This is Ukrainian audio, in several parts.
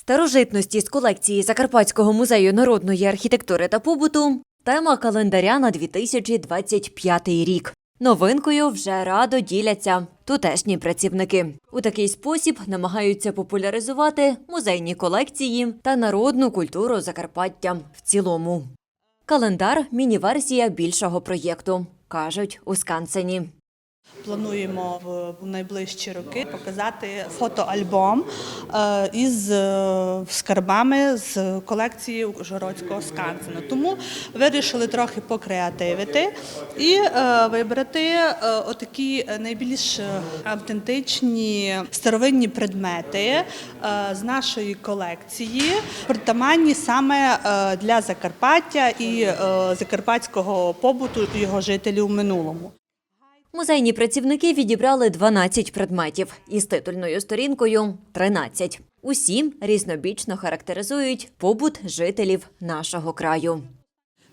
Старожитності з колекції Закарпатського музею народної архітектури та побуту тема календаря на 2025 рік. Новинкою вже радо діляться тутешні працівники. У такий спосіб намагаються популяризувати музейні колекції та народну культуру Закарпаття в цілому. Календар міні-версія більшого проєкту, кажуть у Скансені. Плануємо в найближчі роки показати фотоальбом е, із е, скарбами з колекції Ужгородського скансена. Тому вирішили трохи покреативити і е, вибрати отакі найбільш автентичні старовинні предмети з нашої колекції, притаманні саме для Закарпаття і закарпатського побуту його жителів в минулому. Музейні працівники відібрали 12 предметів із титульною сторінкою 13. Усі різнобічно характеризують побут жителів нашого краю.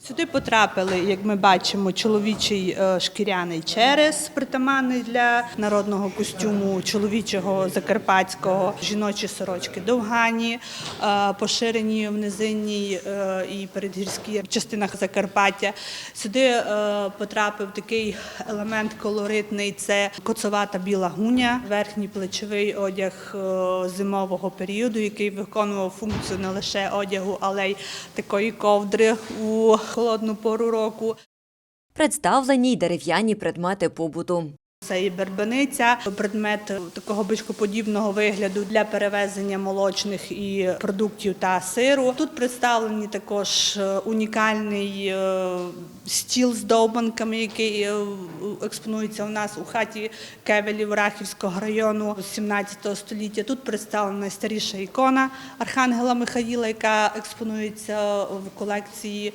Сюди потрапили, як ми бачимо, чоловічий е, шкіряний черес, притаманний для народного костюму чоловічого закарпатського, жіночі сорочки довгані, е, поширені в низинній е, і передгірській частинах Закарпаття. Сюди потрапив такий елемент колоритний це коцовата біла гуня, верхній плечовий одяг зимового періоду, який виконував функцію не лише одягу, але й такої ковдри у холодну пору року. Представлені й дерев'яні предмети побуту. Це і бербениця, предмет такого бичкоподібного вигляду для перевезення молочних і продуктів та сиру. Тут представлені також е, унікальний е, стіл з довбанками, який е, експонується у нас у хаті Кевелів Рахівського району з 17 століття. Тут представлена найстаріша ікона Архангела Михаїла, яка експонується в колекції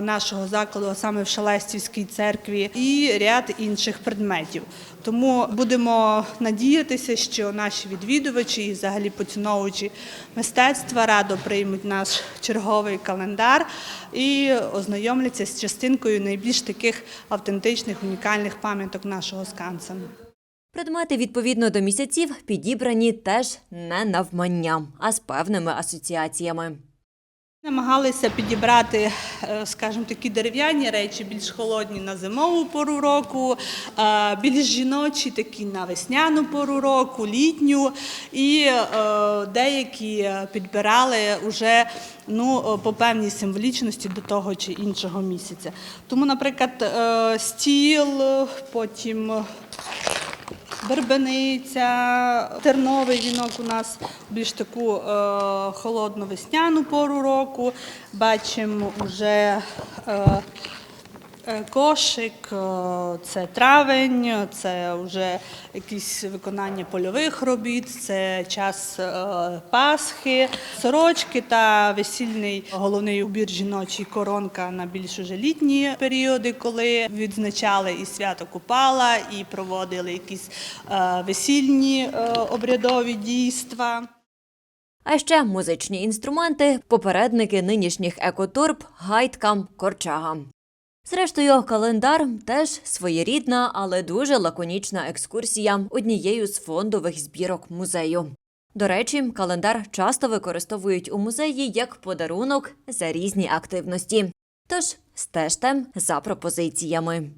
нашого закладу, а саме в Шалестівській церкві, і ряд інших предметів. Тому будемо надіятися, що наші відвідувачі і взагалі поціновувачі мистецтва радо приймуть наш черговий календар і ознайомляться з частинкою найбільш таких автентичних унікальних пам'яток нашого скансену. Предмети відповідно до місяців підібрані теж не навмання, а з певними асоціаціями. Намагалися підібрати, е, скажімо, такі дерев'яні речі, більш холодні на зимову пору року, е, більш жіночі, такі на весняну пору року, літню. І е, деякі підбирали вже ну, по певній символічності до того чи іншого місяця. Тому, наприклад, стіл, потім. Бербениця, терновий вінок у нас більш таку е, холодну весняну пору року. Бачимо вже е, кошик, е, це травень, це вже якісь виконання польових робіт, це час е, Пасхи, сорочки та весільний головний убір жіночий коронка на більш уже літні періоди, коли відзначали і свято Купала, і проводили якісь е, весільні е, обрядові дійства. А ще музичні інструменти, попередники нинішніх екоторб, гайдка, корчага. Зрештою, календар теж своєрідна, але дуже лаконічна екскурсія однією з фондових збірок музею. До речі, календар часто використовують у музеї як подарунок за різні активності. Тож стежте за пропозиціями.